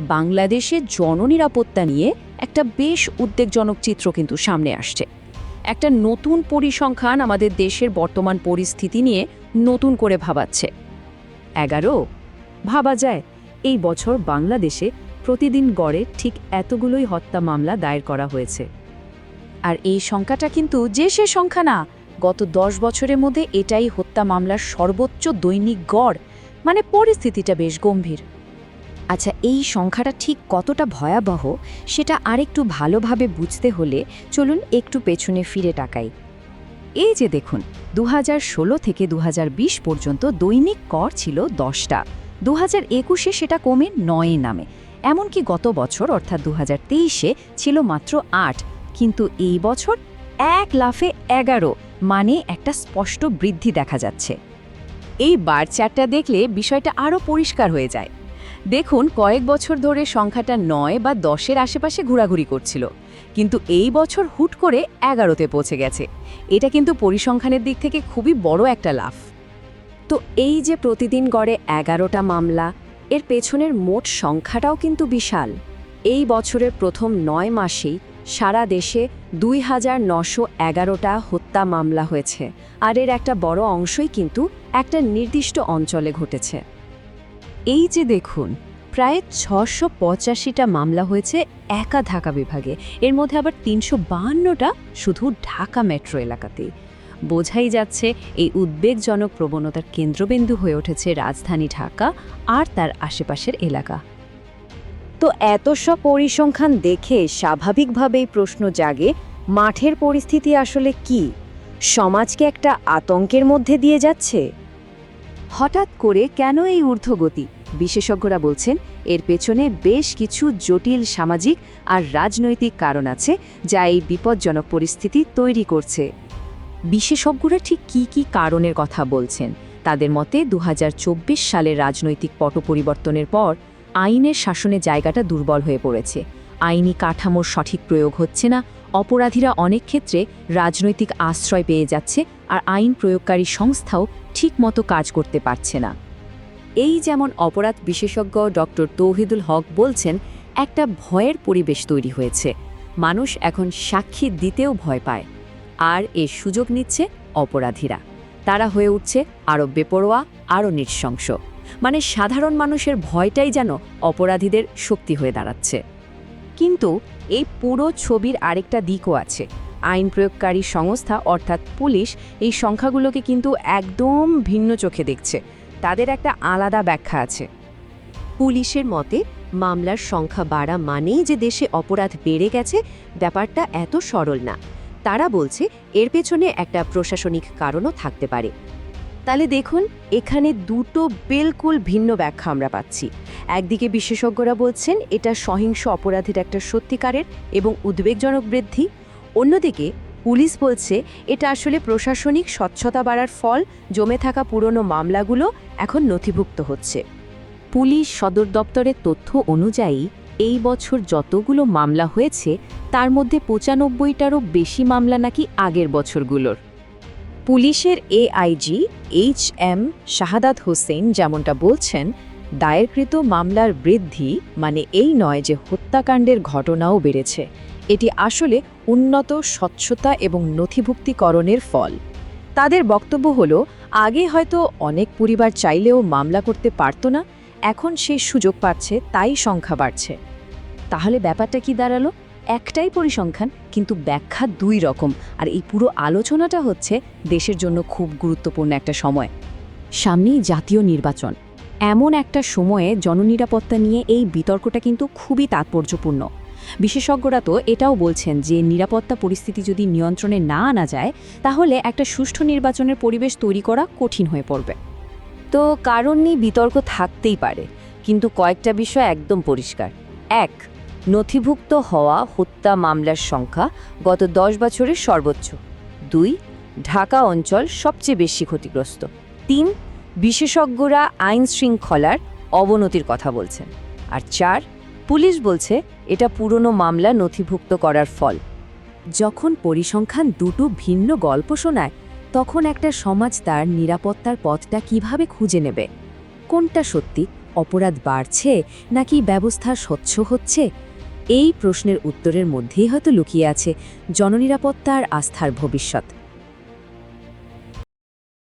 বাংলাদেশে জননিরাপত্তা নিয়ে একটা বেশ উদ্বেগজনক চিত্র কিন্তু সামনে আসছে। একটা নতুন পরিসংখ্যান আমাদের দেশের বর্তমান পরিস্থিতি নিয়ে নতুন করে ভাবাচ্ছে। এগারো, ভাবা যায়, এই বছর বাংলাদেশে প্রতিদিন গড়ে ঠিক এতগুলোই হত্যা মামলা দায়ের করা হয়েছে। আর এই সংখ্যাটা কিন্তু যে সে সংখ্যা না, গত দশ বছরের মধ্যে এটাই হত্যা মামলার সর্বোচ্চ দৈনিক গড় মানে পরিস্থিতিটা বেশ গম্ভীর। আচ্ছা এই সংখ্যাটা ঠিক কতটা ভয়াবহ, সেটা আরেকটু ভালোভাবে বুঝতে হলে চলুন একটু পেছনে ফিরে টাকাই এই যে দেখুন দু হাজার ষোলো থেকে দু হাজার বিশ পর্যন্ত দৈনিক কর ছিল দশটা। দু হাজার একুশে সেটা কমে নয়ে নামে। এমনকি গত বছর, অর্থাৎ দু হাজার ছিল মাত্র আট। কিন্তু এই বছর এক লাফে এগারো মানে একটা স্পষ্ট বৃদ্ধি দেখা যাচ্ছে। এই বার চারটা দেখলে বিষয়টা আরও পরিষ্কার হয়ে যায়। দেখুন, কয়েক বছর ধরে সংখ্যাটা নয় বা দশের আশেপাশে ঘোরাঘুরি করছিল। কিন্তু এই বছর হুট করে এগারোতে পৌঁছে গেছে। এটা কিন্তু পরিসংখ্যানের দিক থেকে খুবই বড় একটা লাভ তো এই যে প্রতিদিন গড়ে এগারোটা মামলা, এর পেছনের মোট সংখ্যাটাও কিন্তু বিশাল। এই বছরের প্রথম নয় মাসেই সারা দেশে দুই হাজার নশো এগারোটা হত্যা মামলা হয়েছে। আর এর একটা বড় অংশই কিন্তু একটা নির্দিষ্ট অঞ্চলে ঘটেছে। এই যে দেখুন, প্রায় ছশো পঁচাশিটা মামলা হয়েছে একা ঢাকা বিভাগে। এর মধ্যে আবার তিনশো বাহান্নটা শুধু ঢাকা মেট্রো এলাকাতেই বোঝাই যাচ্ছে এই উদ্বেগজনক প্রবণতার কেন্দ্রবিন্দু হয়ে উঠেছে রাজধানী ঢাকা আর তার আশেপাশের এলাকা। তো এত সব পরিসংখ্যান দেখে স্বাভাবিকভাবেই প্রশ্ন জাগে, মাঠের পরিস্থিতি আসলে কি? সমাজকে একটা আতঙ্কের মধ্যে দিয়ে যাচ্ছে? হঠাৎ করে কেন এই ঊর্ধ্বগতি? বিশেষজ্ঞরা বলছেন, এর পেছনে বেশ কিছু জটিল সামাজিক আর রাজনৈতিক কারণ আছে যা এই বিপজ্জনক পরিস্থিতি তৈরি করছে। বিশেষজ্ঞরা ঠিক কি কি কারণের কথা বলছেন? তাদের মতে দু সালের রাজনৈতিক পট পরিবর্তনের পর আইনের শাসনে জায়গাটা দুর্বল হয়ে পড়েছে। আইনি কাঠামোর সঠিক প্রয়োগ হচ্ছে না, অপরাধীরা অনেক ক্ষেত্রে রাজনৈতিক আশ্রয় পেয়ে যাচ্ছে আর আইন প্রয়োগকারী সংস্থাও ঠিকমতো কাজ করতে পারছে না। এই যেমন অপরাধ বিশেষজ্ঞ ডক্টর তৌহিদুল হক বলছেন, একটা ভয়ের পরিবেশ তৈরি হয়েছে। মানুষ এখন সাক্ষী দিতেও ভয় পায়। আর এর সুযোগ নিচ্ছে অপরাধীরা। তারা হয়ে উঠছে আরও বেপরোয়া, আরও নৃশংস। মানে সাধারণ মানুষের ভয়টাই যেন অপরাধীদের শক্তি হয়ে দাঁড়াচ্ছে। কিন্তু এই পুরো ছবির আরেকটা দিকও আছে। আইন প্রয়োগকারী সংস্থা, অর্থাৎ পুলিশ, এই সংখ্যাগুলোকে কিন্তু একদম ভিন্ন চোখে দেখছে। তাদের একটা আলাদা ব্যাখ্যা আছে। পুলিশের মতে, মামলার সংখ্যা বাড়া মানেই যে দেশে অপরাধ বেড়ে গেছে, ব্যাপারটা এত সরল না। তারা বলছে, এর পেছনে একটা প্রশাসনিক কারণও থাকতে পারে। তাহলে দেখুন, এখানে দুটো বিলকুল ভিন্ন ব্যাখ্যা আমরা পাচ্ছি। একদিকে বিশেষজ্ঞরা বলছেন, এটা সহিংস অপরাধের একটা সত্যিকারের এবং উদ্বেগজনক বৃদ্ধি। অন্যদিকে পুলিশ বলছে, এটা আসলে প্রশাসনিক স্বচ্ছতা বাড়ার ফল, জমে থাকা পুরনো মামলাগুলো এখন নথিভুক্ত হচ্ছে। পুলিশ সদর দপ্তরের তথ্য অনুযায়ী, এই বছর যতগুলো মামলা হয়েছে, তার মধ্যে পঁচানব্বইটারও বেশি মামলা নাকি আগের বছরগুলোর। পুলিশের AIG H M Shahadat Hossain যেমনটা বলছেন, দায়েরকৃত মামলার বৃদ্ধি মানে এই নয় যে হত্যাকাণ্ডের ঘটনাও বেড়েছে। এটি আসলে উন্নত, স্বচ্ছতা এবং নথিভুক্তিকরণের ফল। তাদের বক্তব্য হলো, আগে হয়তো অনেক পরিবার চাইলেও মামলা করতে পারত না, এখন সেই সুযোগ পাচ্ছে, তাই সংখ্যা বাড়ছে। তাহলে ব্যাপারটা কি দাঁড়াল? একটাই পরিসংখ্যান, কিন্তু ব্যাখ্যা দুই রকম, আর এই পুরো আলোচনাটা হচ্ছে দেশের জন্য খুব গুরুত্বপূর্ণ একটা সময়। সামনেই জাতীয় নির্বাচন। এমন একটা সময়ে জননিরাপত্তা নিয়ে এই বিতর্কটা কিন্তু খুবই তাৎপর্যপূর্ণ। বিশেষজ্ঞরা তো এটাও বলছেন যে নিরাপত্তা পরিস্থিতি যদি নিয়ন্ত্রণে না আনা যায়, তাহলে একটা সুষ্ঠু নির্বাচনের পরিবেশ তৈরি করা কঠিন হয়ে পড়বে। তো কারণ নিয়ে বিতর্ক থাকতেই পারে, কিন্তু কয়েকটা বিষয় একদম পরিষ্কার। এক, নথিভুক্ত হওয়া হত্যা মামলার সংখ্যা গত দশ বছরের সর্বোচ্চ। দুই, ঢাকা অঞ্চল সবচেয়ে বেশি ক্ষতিগ্রস্ত। তিন, বিশেষজ্ঞরা আইন শৃঙ্খলার অবনতির কথা বলছেন। আর চার পুলিশ বলছে, এটা পুরনো মামলা নথিভুক্ত করার ফল। যখন পরিসংখ্যান দুটো ভিন্ন গল্প শোনায়, তখন একটা সমাজ তার নিরাপত্তার পথটা কীভাবে খুঁজে নেবে? কোনটা সত্যি, অপরাধ বাড়ছে, নাকি ব্যবস্থা স্বচ্ছ হচ্ছে? এই প্রশ্নের উত্তরের মধ্যেই হয়তো লুকিয়ে আছে জননিরাপত্তার আস্থার ভবিষ্যৎ।